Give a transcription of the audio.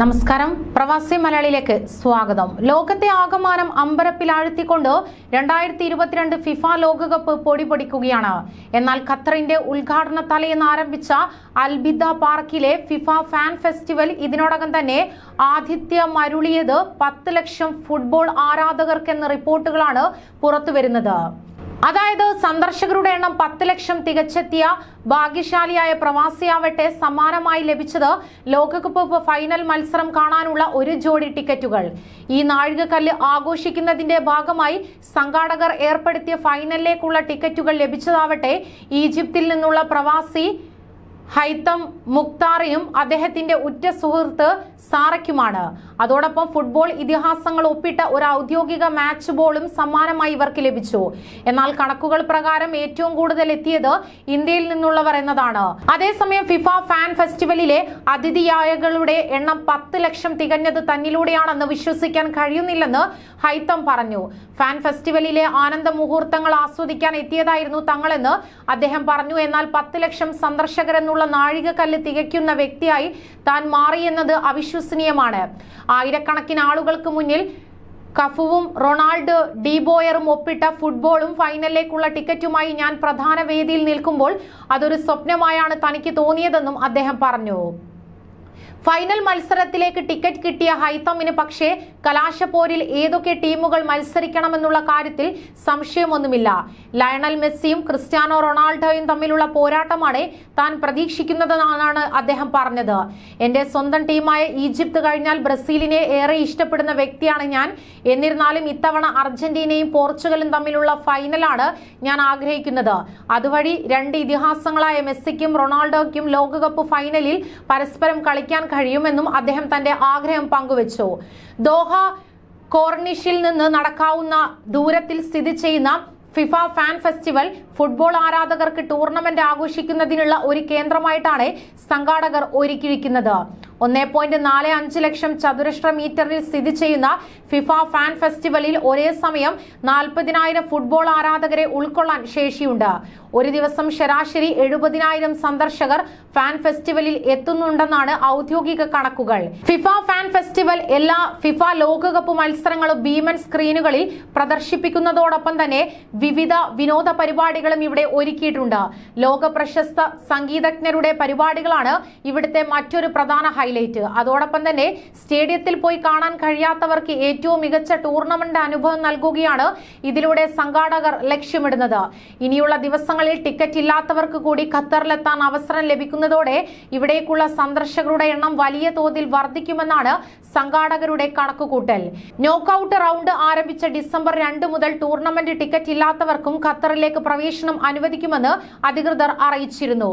നമസ്കാരം. പ്രവാസി മലയാളിയിലേക്ക് സ്വാഗതം. ലോകത്തെ ആകമാനം അമ്പരപ്പിലാഴ്ത്തിക്കൊണ്ട് രണ്ടായിരത്തി ഇരുപത്തിരണ്ട് ഫിഫ ലോകകപ്പ് പൊടിപൊടിക്കുകയാണ്. എന്നാൽ ഖത്തറിന്റെ ഉദ്ഘാടന തലേന്ന് ആരംഭിച്ച അൽബിദ പാർക്കിലെ ഫിഫ ഫാൻ ഫെസ്റ്റിവൽ ഇതിനോടകം തന്നെ ആതിഥ്യ മരുളിയത് പത്ത് ലക്ഷം ഫുട്ബോൾ ആരാധകർക്കെന്ന റിപ്പോർട്ടുകളാണ് പുറത്തുവരുന്നത്. അതായത് സന്ദർശകരുടെ എണ്ണം പത്ത് ലക്ഷം തികച്ചെത്തിയ ഭാഗ്യശാലിയായ പ്രവാസിയാവട്ടെ സമ്മാനമായി ലഭിച്ചത് ലോകകപ്പ് ഫൈനൽ മത്സരം കാണാനുള്ള ഒരു ജോഡി ടിക്കറ്റുകൾ. ഈ നാഴികക്കല്ല് ആഘോഷിക്കുന്നതിന്റെ ഭാഗമായി സംഘാടകർ ഏർപ്പെടുത്തിയ ഫൈനലിലേക്കുള്ള ടിക്കറ്റുകൾ ലഭിച്ചതാവട്ടെ ഈജിപ്തിൽ നിന്നുള്ള പ്രവാസി ഹൈത്തം മുക്താറിയും അദ്ദേഹത്തിന്റെ ഉറ്റ സുഹൃത്ത് സാറയ്ക്കുമാണ്. അതോടൊപ്പം ഫുട്ബോൾ ഇതിഹാസങ്ങൾ ഒപ്പിട്ട ഒരു ഔദ്യോഗിക മാച്ച് ബോളും സമ്മാനമായി ഇവർക്ക് ലഭിച്ചു. എന്നാൽ കണക്കുകൾ പ്രകാരം ഏറ്റവും കൂടുതൽ എത്തിയത് ഇന്ത്യയിൽ നിന്നുള്ളവർ എന്നതാണ്. അതേസമയം ഫിഫ ഫാൻ ഫെസ്റ്റിവലിലെ അതിഥിയായകളുടെ എണ്ണം പത്ത് ലക്ഷം തികഞ്ഞത് തന്നിലൂടെയാണെന്ന് വിശ്വസിക്കാൻ കഴിയുന്നില്ലെന്ന് ഹൈത്തം പറഞ്ഞു. ഫാൻ ഫെസ്റ്റിവലിലെ ആനന്ദ മുഹൂർത്തങ്ങൾ ആസ്വദിക്കാൻ എത്തിയതായിരുന്നു തങ്ങളെന്ന് അദ്ദേഹം പറഞ്ഞു. എന്നാൽ പത്ത് ലക്ഷം സന്ദർശകരെന്നുള്ള നാഴികക്കല്ല് തികയ്ക്കുന്ന വ്യക്തിയായി താൻ മാറിയെന്നത് അവിശ്വസനീയമാണ്. ആയിരക്കണക്കിന് ആളുകൾക്ക് മുന്നിൽ കഫുവും റൊണാൾഡ് ഡിബോയറും ഒപ്പിട്ട ഫുട്ബോളും ഫൈനലിലേക്കുള്ള ടിക്കറ്റുമായി ഞാൻ പ്രധാന വേദിയിൽ നിൽക്കുമ്പോൾ അതൊരു സ്വപ്നമായാണ് തനിക്ക് തോന്നിയതെന്നും അദ്ദേഹം പറഞ്ഞു. ഫൈനൽ മത്സരത്തിലേക്ക് ടിക്കറ്റ് കിട്ടിയ ഹൈത്തമിന് പക്ഷേ കലാശപ്പോരിൽ ഏതൊക്കെ ടീമുകൾ മത്സരിക്കണമെന്നുള്ള കാര്യത്തിൽ സംശയമൊന്നുമില്ല. ലയണൽ മെസ്സിയും ക്രിസ്ത്യാനോ റൊണാൾഡോയും തമ്മിലുള്ള പോരാട്ടമാണ് താൻ പ്രതീക്ഷിക്കുന്നതെന്നാണ് അദ്ദേഹം പറഞ്ഞത്. എന്റെ സ്വന്തം ടീമായ ഈജിപ്ത് കഴിഞ്ഞാൽ ബ്രസീലിനെ ഏറെ ഇഷ്ടപ്പെടുന്ന വ്യക്തിയാണ് ഞാൻ. എന്നിരുന്നാലും ഇത്തവണ അർജന്റീനയും പോർച്ചുഗലും തമ്മിലുള്ള ഫൈനലാണ് ഞാൻ ആഗ്രഹിക്കുന്നത്. അതുവഴി രണ്ട് ഇതിഹാസങ്ങളായ മെസ്സിക്കും റൊണാൾഡോയ്ക്കും ലോകകപ്പ് ഫൈനലിൽ പരസ്പരം കളിക്കാൻ കഴിയുമെന്നും അദ്ദേഹം തന്റെ ആഗ്രഹം പങ്കുവച്ചു. ദോഹ കോർണിഷിൽ നിന്ന് നടക്കാവുന്ന ദൂരത്തിൽ സ്ഥിതി ചെയ്യുന്ന ഫിഫ ഫാൻ ഫെസ്റ്റിവൽ ഫുട്ബോൾ ആരാധകർക്ക് ടൂർണമെന്റ് ആഘോഷിക്കുന്നതിനുള്ള ഒരു കേന്ദ്രമായിട്ടാണ് സംഘാടകർ ഒരുക്കിയിരിക്കുന്നത്. ഒന്നേ പോയിന്റ് നാല് അഞ്ച് ലക്ഷം ചതുരശ്ര മീറ്ററിൽ സ്ഥിതി ചെയ്യുന്ന ഫിഫ ഫാൻ ഫെസ്റ്റിവലിൽ ഒരേ സമയം നാൽപ്പതിനായിരം ഫുട്ബോൾ ആരാധകരെ ഉൾക്കൊള്ളാൻ ശേഷിയുണ്ട്. ഒരു ദിവസം ശരാശരി എഴുപതിനായിരം സന്ദർശകർ ഫാൻ ഫെസ്റ്റിവലിൽ എത്തുന്നുണ്ടെന്നാണ് ഔദ്യോഗിക കണക്കുകൾ. ഫിഫ ഫാൻ ഫെസ്റ്റിവൽ എല്ലാ ഫിഫ ലോകകപ്പ് മത്സരങ്ങളും ഭീമൻ സ്ക്രീനുകളിൽ പ്രദർശിപ്പിക്കുന്നതോടൊപ്പം തന്നെ വിവിധ വിനോദ പരിപാടികളും ഇവിടെ ഒരുക്കിയിട്ടുണ്ട്. ലോക പ്രശസ്ത സംഗീതജ്ഞരുടെ പരിപാടികളാണ് ഇവിടുത്തെ മറ്റൊരു പ്രധാന ഹൈലൈറ്റ് അതോടൊപ്പം തന്നെ സ്റ്റേഡിയത്തിൽ പോയി കാണാൻ കഴിയാത്തവർക്ക് ഏറ്റവും മികച്ച ടൂർണമെന്റ് അനുഭവം നൽകുകയാണ് ഇതിലൂടെ സംഘാടകർ ലക്ഷ്യമിടുന്നത്. ഇനിയുള്ള ദിവസങ്ങളിൽ ടിക്കറ്റ് ഇല്ലാത്തവർക്ക് കൂടി ഖത്തറിലെത്താൻ അവസരം ലഭിക്കുന്നതോടെ ഇവിടേക്കുള്ള സന്ദർശകരുടെ എണ്ണം വലിയ തോതിൽ വർദ്ധിക്കുമെന്നാണ് സംഘാടകരുടെ കണക്കുകൂട്ടൽ. നോക്കൌട്ട് റൗണ്ട് ആരംഭിച്ച ഡിസംബർ രണ്ട് മുതൽ ടൂർണമെന്റ് ടിക്കറ്റ് ഇല്ലാത്തവർക്കും ഖത്തറിലേക്ക് പ്രവേശനം അനുവദിക്കുമെന്ന് അധികൃതർ അറിയിച്ചിരുന്നു.